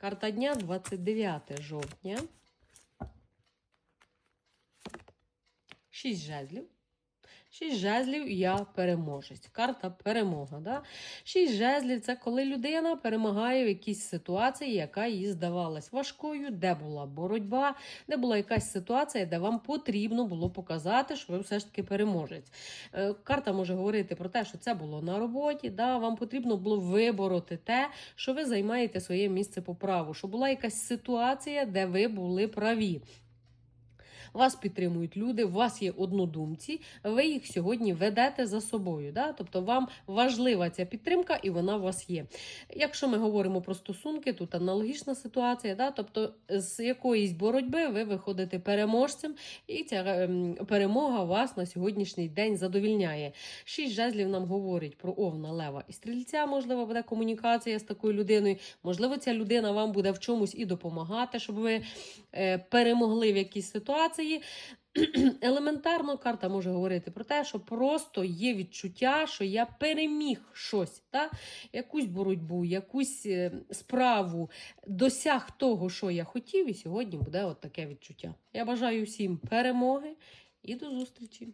Карта дня 29 жовтня. Шість жезлів. Шість жезлів я переможець. Карта перемога. Да? Шість жезлів це коли людина перемагає в якійсь ситуації, яка їй здавалась важкою, де була боротьба, де була якась ситуація, де вам потрібно було показати, що ви все ж таки переможець. Е, Карта може говорити про те, що це було на роботі. Да? Вам потрібно було вибороти те, що ви займаєте своє місце по праву, що була якась ситуація, де ви були праві. Вас підтримують люди, у вас є однодумці, ви їх сьогодні ведете за собою. Да? Тобто вам важлива ця підтримка і вона у вас є. Якщо ми говоримо про стосунки, тут аналогічна ситуація, да? тобто з якоїсь боротьби ви виходите переможцем, і ця ем, перемога вас на сьогоднішній день задовільняє. Шість жезлів нам говорить про овна, лева і стрільця. Можливо, буде комунікація з такою людиною. Можливо, ця людина вам буде в чомусь і допомагати, щоб ви е, перемогли в якійсь ситуації. Елементарно карта може говорити про те, що просто є відчуття, що я переміг щось, та? якусь боротьбу, якусь е, справу, досяг того, що я хотів, і сьогодні буде от таке відчуття. Я бажаю всім перемоги і до зустрічі!